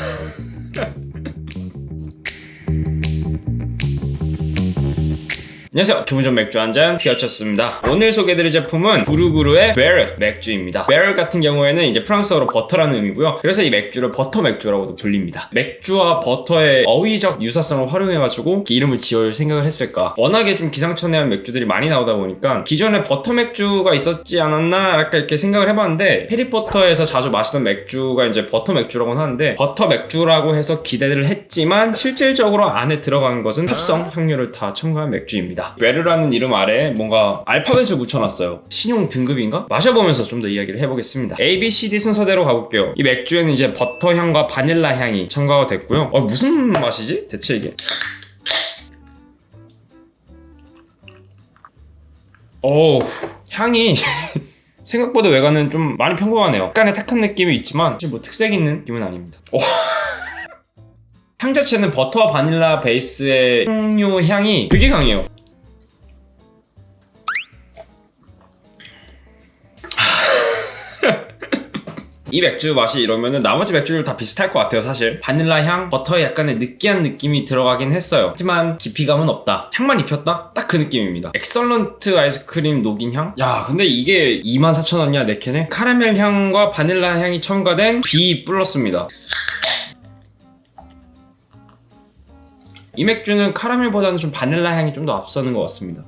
remember. 안녕하세요. 기분 좋은 맥주 한잔 피어쳤습니다. 오늘 소개해드릴 제품은 구루구루의 베르 맥주입니다. 베르 같은 경우에는 이제 프랑스어로 버터라는 의미고요. 그래서 이 맥주를 버터 맥주라고도 불립니다. 맥주와 버터의 어휘적 유사성을 활용해가지고 이 이름을 지을 생각을 했을까? 워낙에 좀 기상천외한 맥주들이 많이 나오다 보니까 기존에 버터 맥주가 있었지 않았나 약간 이렇게 생각을 해봤는데 해리포터에서 자주 마시던 맥주가 이제 버터 맥주라고 하는데 버터 맥주라고 해서 기대를 했지만 실질적으로 안에 들어간 것은 합성 향료를 다 첨가한 맥주입니다. 베르라는 이름 아래 뭔가 알파벳을 붙여놨어요. 신용 등급인가? 마셔보면서 좀 더 이야기를 해보겠습니다. A, B, C, D 순서대로 가볼게요. 이 맥주에는 이제 버터 향과 바닐라 향이 첨가가 됐고요. 어, 무슨 맛이지? 대체 이게? 오, 향이 생각보다 외관은 좀 많이 평범하네요. 약간의 탁한 느낌이 있지만 사실 뭐 특색 있는 느낌은 아닙니다. 오. 향 자체는 버터와 바닐라 베이스의 향료 향이 되게 강해요. 이 맥주 맛이 이러면은 나머지 맥주들 다 비슷할 것 같아요 사실 바닐라 향, 버터의 약간의 느끼한 느낌이 들어가긴 했어요 하지만 깊이감은 없다 향만 입혔다? 딱 그 느낌입니다 엑설런트 아이스크림 녹인 향? 야 근데 이게 24,000원이야 네 캔에? 카라멜 향과 바닐라 향이 첨가된 B 플러스입니다 이 맥주는 카라멜보다는 좀 바닐라 향이 좀 더 앞서는 것 같습니다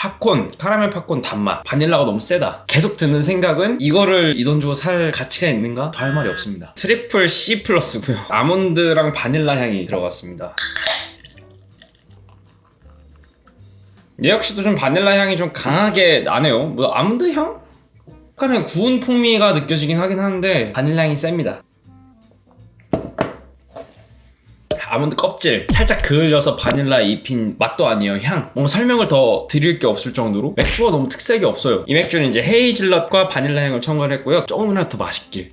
팝콘, 카라멜 팝콘 단맛, 바닐라가 너무 세다. 계속 드는 생각은 이거를 이 돈 주고 살 가치가 있는가? 더 할 말이 없습니다. 트리플 C 플러스고요. 아몬드랑 바닐라 향이 들어갔습니다. 얘 역시도 좀 바닐라 향이 좀 강하게 나네요. 뭐 아몬드 향? 약간의 구운 풍미가 느껴지긴 하긴 하는데 바닐라 향이 셉니다. 아몬드 껍질 살짝 그을려서 바닐라 입힌 맛도 아니에요 향. 뭔가 설명을 더 드릴 게 없을 정도로 맥주가 너무 특색이 없어요. 이 맥주는 이제 헤이즐넛과 바닐라 향을 첨가를 했고요. 조금이라도 더 맛있길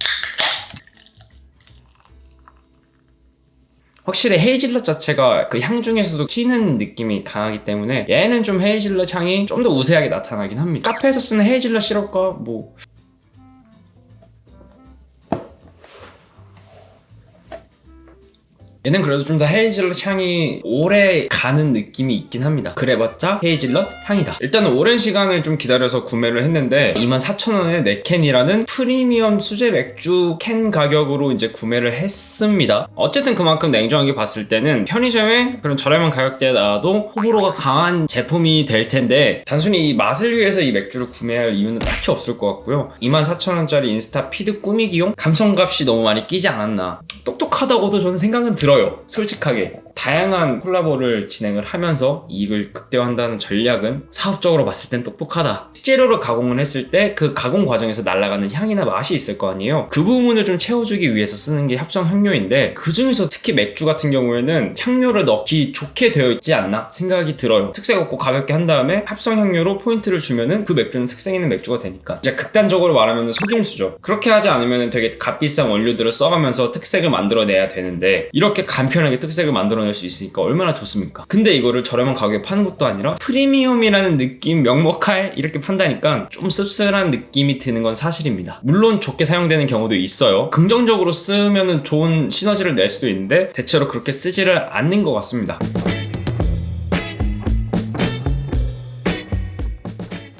확실히 헤이즐넛 자체가 그 향 중에서도 튀는 느낌이 강하기 때문에 얘는 좀 헤이즐넛 향이 좀 더 우세하게 나타나긴 합니다. 카페에서 쓰는 헤이즐넛 시럽과 뭐 얘는 그래도 좀 더 헤이즐넛 향이 오래 가는 느낌이 있긴 합니다. 그래봤자 헤이즐넛 향이다. 일단은 오랜 시간을 좀 기다려서 구매를 했는데 24,000원에 4캔이라는 프리미엄 수제 맥주 캔 가격으로 이제 구매를 했습니다. 어쨌든 그만큼 냉정하게 봤을 때는 편의점에 그런 저렴한 가격대에 나와도 호불호가 강한 제품이 될 텐데 단순히 이 맛을 위해서 이 맥주를 구매할 이유는 딱히 없을 것 같고요. 24,000원짜리 인스타 피드 꾸미기용 감성값이 너무 많이 끼지 않았나. 똑똑하다고도 저는 생각은 들어요. 솔직하게. 다양한 콜라보를 진행을 하면서 이익을 극대화한다는 전략은 사업적으로 봤을 땐 똑똑하다. 식재료를 가공을 했을 때 그 가공 과정에서 날아가는 향이나 맛이 있을 거 아니에요. 그 부분을 좀 채워주기 위해서 쓰는 게 합성 향료인데 그 중에서 특히 맥주 같은 경우에는 향료를 넣기 좋게 되어 있지 않나 생각이 들어요. 특색 없고 가볍게 한 다음에 합성 향료로 포인트를 주면은 그 맥주는 특색 있는 맥주가 되니까. 이제 극단적으로 말하면 속임수죠. 그렇게 하지 않으면 되게 값비싼 원료들을 써가면서 특색을 만들어내야 되는데 이렇게 간편하게 특색을 만들어 낼수 있으니까 얼마나 좋습니까? 근데 이거를 저렴한 가격에 파는 것도 아니라 프리미엄이라는 느낌 명목하에 이렇게 판다니까 좀 씁쓸한 느낌이 드는 건 사실입니다. 물론 좋게 사용되는 경우도 있어요. 긍정적으로 쓰면은 좋은 시너지를 낼 수도 있는데 대체로 그렇게 쓰지를 않는 것 같습니다.